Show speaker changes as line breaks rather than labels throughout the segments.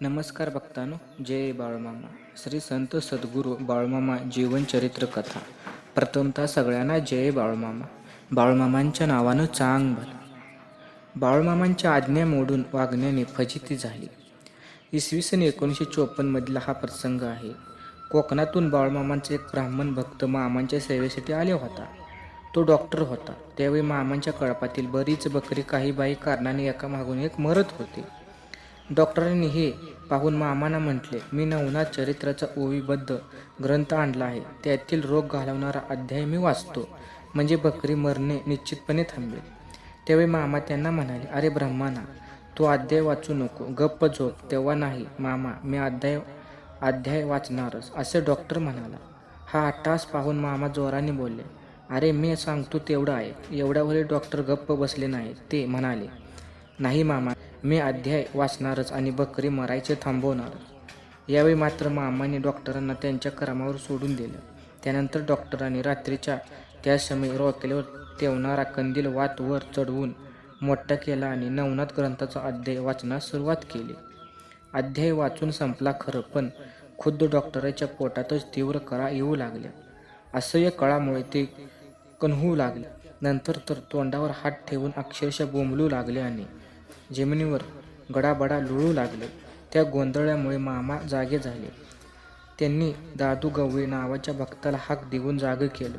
नमस्कार भक्तांनो जय बाळूमामा. श्री संत सद्गुरू बाळमामा जीवनचरित्र कथा. प्रथमतः सगळ्यांना जय बाळूमामा. बाळूमामांच्या नावानं चांग भल बाळूमामांच्या आज्ञा मोडून वागण्याने फजिती झाली. इसवी सन एकोणीसशे चोपन्नमधला हा प्रसंग आहे. कोकणातून बाळूमामांचा एक ब्राह्मण भक्त मामांच्या सेवेसाठी आले होता. तो डॉक्टर होता. त्यावेळी मामांच्या कळपातील बरीच बकरी काही बाई कारणाने एका मागून एक मरत होते. डॉक्टरांनी हे पाहून मामाना म्हटले मी नवनाथ चरित्राचा ओवीबद्ध ग्रंथ आणला आहे. त्यातील रोग घालवणारा अध्याय मी वाचतो. म्हणजे बकरी मरणे निश्चितपणे थांबेल. त्यावेळी मामा त्यांना म्हणाले अरे ब्रह्माना तू अध्याय वाचू नको. गप्प झोप. तेव्हा नाही मामा मी अध्याय अध्याय वाचणारच. असे डॉक्टर म्हणाला. हा अट्टास पाहून मामा जोराने बोलले अरे मी सांगतो तेवढं आहे. एवढ्यावरही डॉक्टर गप्प बसले नाही ते म्हणाले नाही मामा. मी अध्याय वाचणारच आणि बकरी मरायचे थांबवणारच यावेळी मात्र मामाने डॉक्टरांना त्यांच्या क्रमावर सोडून दिलं. त्यानंतर डॉक्टरांनी रात्रीच्या त्या समय रॉकेलवर तेवणारा कंदील वात वर चढवून मोठा केला आणि नवनाथ ग्रंथाचा अध्याय वाचण्यास सुरुवात केली. अध्याय वाचून संपला खरं पण खुद्द डॉक्टराच्या पोटातच तीव्र कळा येऊ लागल्या. असह्य कळामुळे ते कन्हू लागले. नंतर तर तोंडावर हात ठेवून अक्षरशः बोंबलू लागले आणि जमिनीवर गडाबडा लुळू लागले. त्या गोंधळामुळे मामा जागे झाले. त्यांनी दादू गवळी नावाच्या भक्ताला हाक देऊन जागे केलं.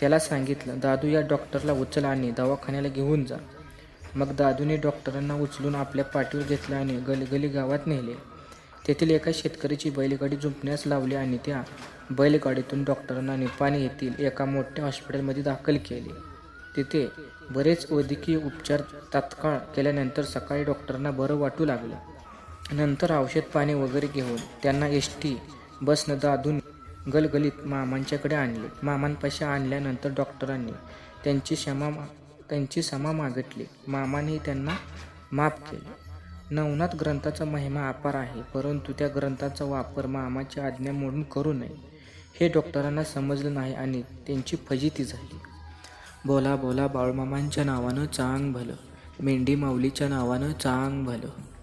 त्याला सांगितलं दादू या डॉक्टरला उचल आणि दवाखान्याला घेऊन जा. मग दादूने डॉक्टरांना उचलून आपल्या पाठीवर घेतलं आणि गलगली गावात नेले. तेथील एका शेतकऱ्याची बैलगाडी झुंपण्यास लावली आणि त्या बैलगाडीतून डॉक्टरांना निपाणी येथील एका मोठ्या हॉस्पिटलमध्ये दाखल केले. तिथे बरेच वैद्यकीय उपचार तात्काळ केल्यानंतर सकाळी डॉक्टरांना बरं वाटू लागलं. नंतर औषध पाणी वगैरे घेऊन त्यांना एस टी बसनं दादून गलगलीत मामांच्याकडे आणले. मामांपाशी आणल्यानंतर डॉक्टरांनी त्यांची क्षमा मा- त्यांची क्षमा मागितली. मामाने त्यांना माफ केले. नवनाथ ग्रंथाचा महिमा अपार आहे परंतु त्या ग्रंथाचा वापर मामाची आज्ञा म्हणून करू नये हे डॉक्टरांना समजलं नाही आणि त्यांची फजिती झाली. बोला बोला बाळूमामांच्या नावानं चांग भलं. मेंढी माऊलीच्या नावानं चांग भलं.